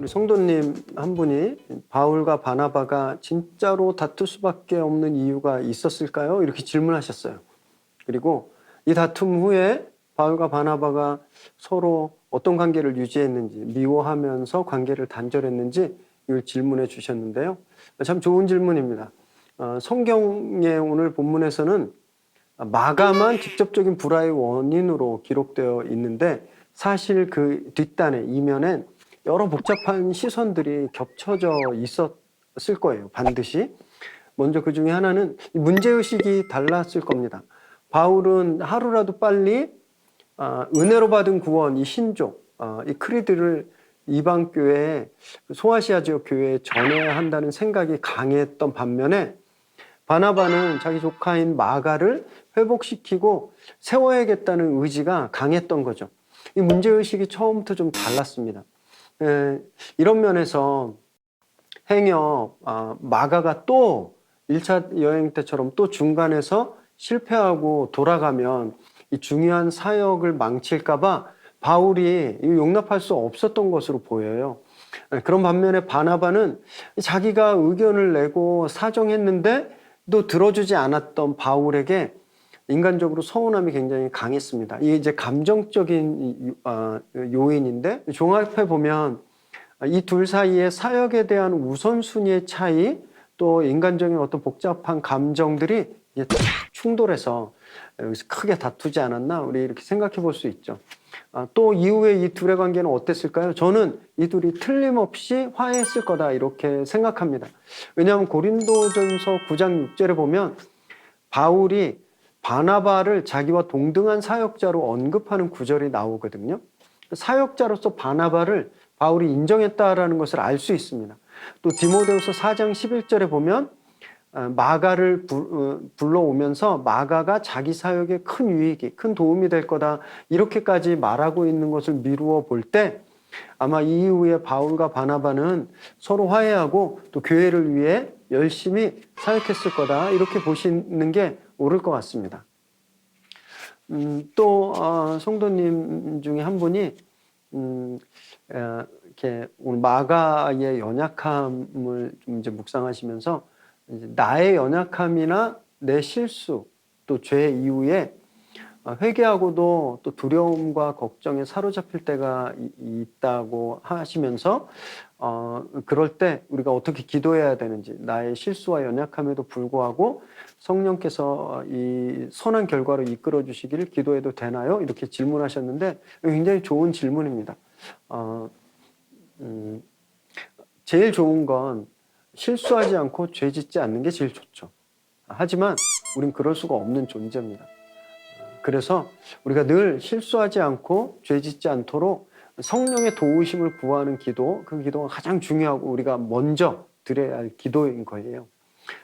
우리 성도님 한 분이 바울과 바나바가 진짜로 다툴 수밖에 없는 이유가 있었을까요? 이렇게 질문하셨어요. 그리고 이 다툼 후에 바울과 바나바가 서로 어떤 관계를 유지했는지 미워하면서 관계를 단절했는지 이걸 질문해 주셨는데요. 참 좋은 질문입니다. 어, 성경의 오늘 본문에서는 마감한 직접적인 불화의 원인으로 기록되어 있는데 사실 그 뒷단에 이면엔 여러 복잡한 시선들이 겹쳐져 있었을 거예요. 반드시. 먼저 그 중에 하나는 문제의식이 달랐을 겁니다. 바울은 하루라도 빨리 아, 은혜로 받은 구원, 이 신족, 아, 이 크리드를 이방 교회에 소아시아 지역 교회에 전해야 한다는 생각이 강했던 반면에 바나바는 자기 조카인 마가를 회복시키고 세워야겠다는 의지가 강했던 거죠. 이 문제의식이 처음부터 좀 달랐습니다. 에, 이런 면에서 행여 아, 마가가 또 1차 여행 때처럼 또 중간에서 실패하고 돌아가면 이 중요한 사역을 망칠까봐 바울이 용납할 수 없었던 것으로 보여요. 에, 그런 반면에 바나바는 자기가 의견을 내고 사정했는데 또 들어주지 않았던 바울에게 인간적으로 서운함이 굉장히 강했습니다. 이게 이제 감정적인 이- 아, 요인인데 종합해 보면 이 둘 사이의 사역에 대한 우선순위의 차이 또 인간적인 어떤 복잡한 감정들이 충돌해서 여기서 크게 다투지 않았나 우리 이렇게 생각해 볼 수 있죠. 아, 또 이후에 이 둘의 관계는 어땠을까요? 저는 이 둘이 틀림없이 화해했을 거다 이렇게 생각합니다. 왜냐하면 고린도전서 9장 6절에 보면 바울이 바나바를 자기와 동등한 사역자로 언급하는 구절이 나오거든요. 사역자로서 바나바를 바울이 인정했다라는 것을 알 수 있습니다. 또 디모데후서 4장 11절에 보면 아, 마가를 부- 어, 불러오면서 마가가 자기 사역에 큰 유익이 큰 도움이 될 거다 이렇게까지 말하고 있는 것을 미루어 볼 때 아마 이후에 바울과 바나바는 서로 화해하고 또 교회를 위해 열심히 사역했을 거다 이렇게 보시는 게 옳을 것 같습니다. 음, 또 어, 성도님 중에 한 분이 음, 에, 이렇게 오늘 마가의 연약함을 좀 이제 묵상하시면서 이제 나의 연약함이나 내 실수 또 죄 이후에 어, 회개하고도 또 두려움과 걱정에 사로잡힐 때가 이- 있다고 하시면서 어, 그럴 때 우리가 어떻게 기도해야 되는지 나의 실수와 연약함에도 불구하고 성령께서 이 선한 결과로 이끌어 주시기를 기도해도 되나요? 이렇게 질문하셨는데 굉장히 좋은 질문입니다. 어, 음, 제일 좋은 건 실수하지 않고 죄 짓지 않는 게 제일 좋죠. 하지만 우린 그럴 수가 없는 존재입니다. 그래서 우리가 늘 실수하지 않고 죄 짓지 않도록 성령의 도우심을 구하는 기도, 그 기도가 가장 중요하고 우리가 먼저 드려야 할 기도인 거예요.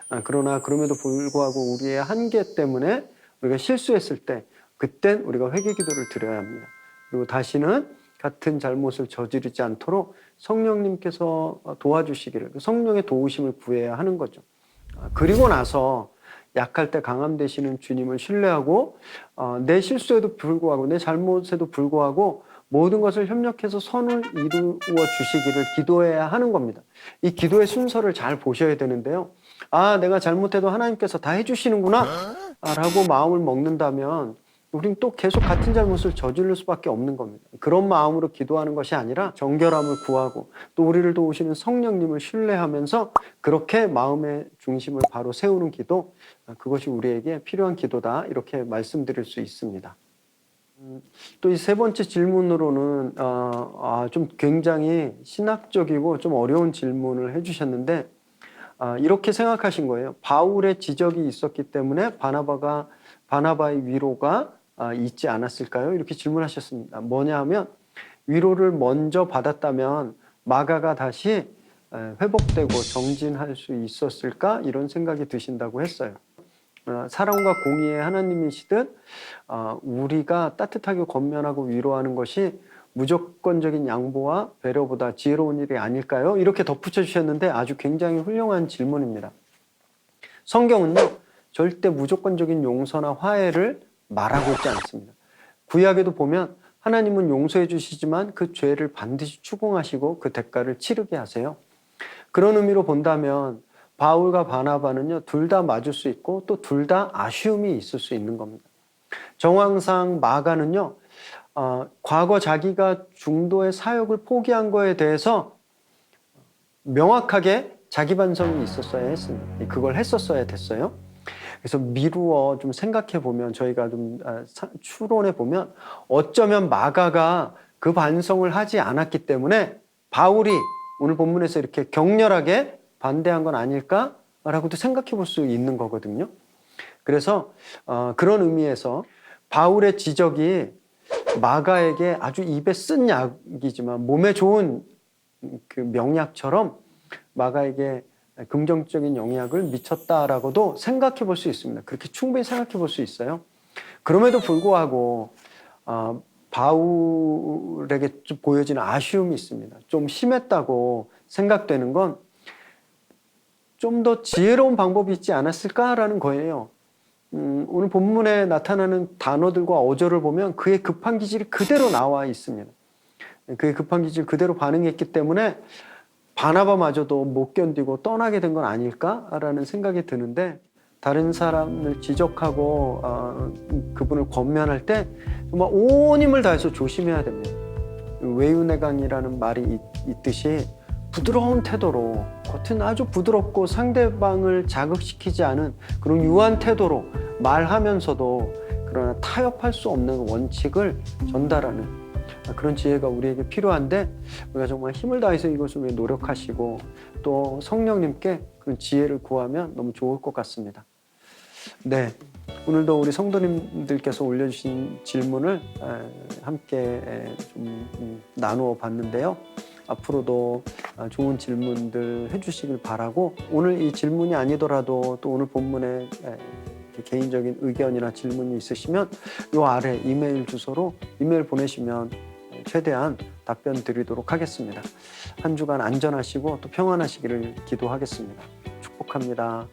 아, 그러나 그럼에도 불구하고 우리의 한계 때문에 우리가 실수했을 때 그땐 우리가 회개 기도를 드려야 합니다. 그리고 다시는 같은 잘못을 저지르지 않도록 성령님께서 도와주시기를 그 성령의 도우심을 구해야 하는 거죠. 아, 그리고 나서 약할 때 강함 되시는 주님을 신뢰하고 어, 내 실수에도 불구하고 내 잘못에도 불구하고 모든 것을 협력해서 선을 이루어 주시기를 기도해야 하는 겁니다. 이 기도의 순서를 잘 보셔야 되는데요. 아, 내가 잘못해도 하나님께서 다 해주시는구나. 아, 라고 마음을 먹는다면 우린 또 계속 같은 잘못을 저지를 수밖에 없는 겁니다. 그런 마음으로 기도하는 것이 아니라 정결함을 구하고 또 우리를 도우시는 성령님을 신뢰하면서 그렇게 마음의 중심을 바로 세우는 기도, 아, 그것이 우리에게 필요한 기도다. 이렇게 말씀드릴 수 있습니다. 또 이 세 번째 질문으로는 어, 아, 좀 굉장히 신학적이고 좀 어려운 질문을 해주셨는데 아, 이렇게 생각하신 거예요. 바울의 지적이 있었기 때문에 바나바가 바나바의 위로가 아, 있지 않았을까요? 이렇게 질문하셨습니다. 뭐냐 하면 위로를 먼저 받았다면 마가가 다시 에, 회복되고 정진할 수 있었을까 이런 생각이 드신다고 했어요. 어, 사랑과 공의의 하나님이시듯 어, 우리가 따뜻하게 권면하고 위로하는 것이 무조건적인 양보와 배려보다 지혜로운 일이 아닐까요? 이렇게 덧붙여 주셨는데 아주 굉장히 훌륭한 질문입니다. 성경은요, 절대 무조건적인 용서나 화해를 말하고 있지 않습니다. 구약에도 보면 하나님은 용서해 주시지만 그 죄를 반드시 추궁하시고 그 대가를 치르게 하세요. 그런 의미로 본다면 바울과 바나바는요 둘 다 맞을 수 있고 또 둘 다 아쉬움이 있을 수 있는 겁니다. 정황상 마가는요 어, 과거 자기가 중도의 사역을 포기한 거에 대해서 명확하게 자기 반성이 있었어야 했습니다. 그걸 했었어야 됐어요. 그래서 미루어 좀 생각해 보면 저희가 좀 아, 사- 추론해 보면 어쩌면 마가가 그 반성을 하지 않았기 때문에 바울이 오늘 본문에서 이렇게 격렬하게 반대한 건 아닐까라고도 생각해 볼 수 있는 거거든요. 그래서 어, 그런 의미에서 바울의 지적이 마가에게 아주 입에 쓴 약이지만 몸에 좋은 그 명약처럼 마가에게 긍정적인 영향을 미쳤다라고도 생각해 볼 수 있습니다. 그렇게 충분히 생각해 볼 수 있어요. 그럼에도 불구하고 어, 바울에게 좀 보여지는 아쉬움이 있습니다. 좀 심했다고 생각되는 건 좀 더 지혜로운 방법이 있지 않았을까라는 거예요. 음, 오늘 본문에 나타나는 단어들과 어조를 보면 그의 급한 기질이 그대로 나와 있습니다. 그의 급한 기질 그대로 반응했기 때문에 바나바마저도 못 견디고 떠나게 된 건 아닐까라는 생각이 드는데 다른 사람을 지적하고 어, 그분을 권면할 때 정말 온 힘을 다해서 조심해야 됩니다. 외유내강이라는 말이 있- 있듯이 부드러운 태도로 겉은 아주 부드럽고 상대방을 자극시키지 않은 그런 유한 태도로 말하면서도 그러나 타협할 수 없는 원칙을 전달하는 그런 지혜가 우리에게 필요한데 우리가 정말 힘을 다해서 이것을 위해 노력하시고 또 성령님께 그런 지혜를 구하면 너무 좋을 것 같습니다. 네. 오늘도 우리 성도님들께서 올려주신 질문을 에, 함께 에, 좀 음, 나누어 봤는데요. 앞으로도 아, 좋은 질문들 해주시길 바라고 오늘 이 질문이 아니더라도 또 오늘 본문에 개인적인 의견이나 질문이 있으시면 요 아래 이메일 주소로 이메일 보내시면 최대한 답변 드리도록 하겠습니다. 한 주간 안전하시고 또 평안하시기를 기도하겠습니다. 축복합니다.